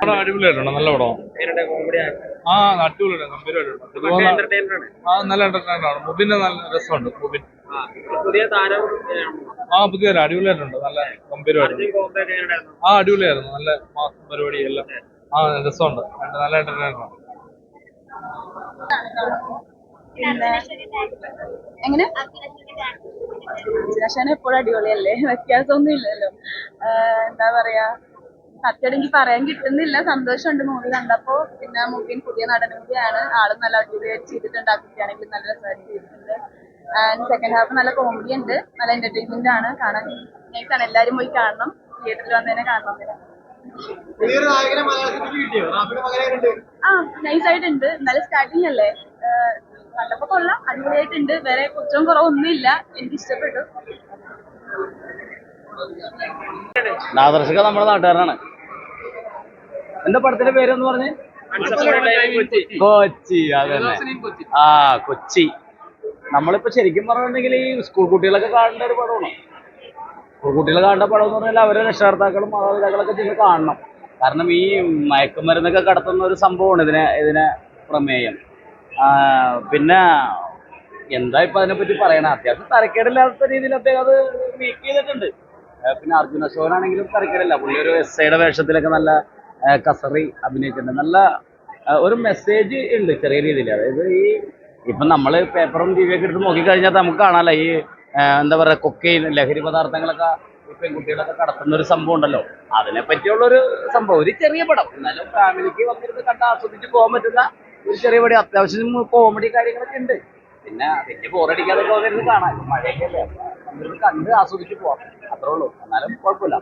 പടം അടിപൊളിയായിട്ടുണ്ട് നല്ല പടം. ആ ഗംഭീരമായിട്ടുണ്ട്. ആണ്. ആ നല്ല എന്റർടൈനർ ആണ്. മുബിന്റെ നല്ല രസമുണ്ട് മുബിൻ. ആ, പുതിയ താരം ആ പുതിയ അടിപൊളിയായിട്ടുണ്ട് നല്ല ഗംഭീരമായിട്ടുണ്ട്. ആ അടിപൊളിയായിരുന്നു നല്ല മാസം പരിപാടി എല്ലാം ആ രസമുണ്ട് രണ്ട് നല്ല എന്റർടൈനറാണ് എങ്ങനെ? എപ്പോഴും അടിപൊളിയല്ലേ വ്യത്യാസമൊന്നും ഇല്ലല്ലോ എന്താ പറയാ സത്യം എനിക്ക് പറയാൻ കിട്ടുന്നില്ല. സന്തോഷമുണ്ട് മൂവി കണ്ടപ്പോ. പിന്നെ മൂവിൻ പുതിയ നടൻ കൂടിയാണ്. ആളും നല്ല അടിപൊളിയായിട്ട് ചെയ്തിട്ടുണ്ട് ആ കുട്ടിയാണെങ്കിൽ നല്ല രസമായിട്ട് ചെയ്തിട്ടുണ്ട്. ആൻഡ് സെക്കൻഡ് ഹാഫ് നല്ല കോമഡി ഉണ്ട്. നല്ല എന്റർടൈൻമെന്റ് ആണ്. കാണാൻ നൈസ് ആണ് എല്ലാരും പോയി കാണണം. തിയേറ്ററിൽ വന്നതിനെ കാണണം ആ നൈസ് ആയിട്ടുണ്ട് എന്നാലും സ്റ്റാർട്ടിങ് അല്ലേ? കണ്ടപ്പോ കൊള്ളാം. അടിപൊളിയായിട്ടുണ്ട്. വേറെ കുറ്റവും കുറവൊന്നും ഇല്ല എനിക്ക് ഇഷ്ടപ്പെട്ടു. ആദർശക നമ്മുടെ നാട്ടുകാരനാണ്. എന്റെ പടത്തിന്റെ പേരെന്ന് പറഞ്ഞ്? കൊച്ചി അതന്നെ. ആ കൊച്ചി. നമ്മളിപ്പോ ശരിക്കും പറഞ്ഞിട്ടുണ്ടെങ്കിൽ ഈ സ്കൂൾ കുട്ടികളൊക്കെ കാണേണ്ട ഒരു പടമാണ്. സ്കൂൾ കുട്ടികൾ കാണേണ്ട പടം എന്ന് പറഞ്ഞാൽ അവരെ രക്ഷകർത്താക്കളും മാതാപിതാക്കളൊക്കെ ചെന്ന് കാണണം. കാരണം ഈ മയക്കുമരുന്നൊക്കെ കടത്തുന്ന ഒരു സംഭവമാണ് ഇതിനെ ഇതിനെ പ്രമേയം. പിന്നെ എന്താ ഇപ്പൊ അതിനെ പറ്റി പറയണ? അത്യാവശ്യം തരക്കേടില്ലാത്ത രീതിയിൽ അദ്ദേഹം അത് മേക്ക് ചെയ്തിട്ടുണ്ട്. പിന്നെ അർജുന അശോകനാണെങ്കിലും തരക്കേടില്ല. പുള്ളി ഒരു എസ് ഐയുടെ വേഷത്തിലൊക്കെ നല്ല കസറി അഭിനയിച്ചിട്ടുണ്ട്. നല്ല ഒരു മെസ്സേജ് ഉണ്ട് ചെറിയ രീതിയിൽ. അതായത് ഈ ഇപ്പം നമ്മൾ പേപ്പറും ടി വിയൊക്കെ എടുത്ത് നോക്കിക്കഴിഞ്ഞാൽ നമുക്ക് കാണാമല്ലോ ഈ എന്താ പറയുക കൊക്കൈൻ ലഹരി പദാർത്ഥങ്ങളൊക്കെ ഈ പെൺകുട്ടികളൊക്കെ കടത്തുന്ന ഒരു സംഭവം ഉണ്ടല്ലോ. അതിനെ പറ്റിയുള്ളൊരു സംഭവം. ഒരു ചെറിയ പടം. എന്നാലും ഫാമിലിക്ക് വന്നിരുന്ന് കണ്ട് ആസ്വദിച്ച് പോകാൻ പറ്റുന്ന ഒരു ചെറിയ പടി. അത്യാവശ്യം കോമഡി കാര്യങ്ങളൊക്കെ ഉണ്ട്. പിന്നെ വലിയ ബോറടിക്കാതെ പോകരുത് കാണാൻ മഴയൊക്കെ അല്ലേ? കണ്ട് ആസ്വദിച്ച് പോവാം. അത്രേ ഉള്ളൂ. എന്നാലും കുഴപ്പമില്ല.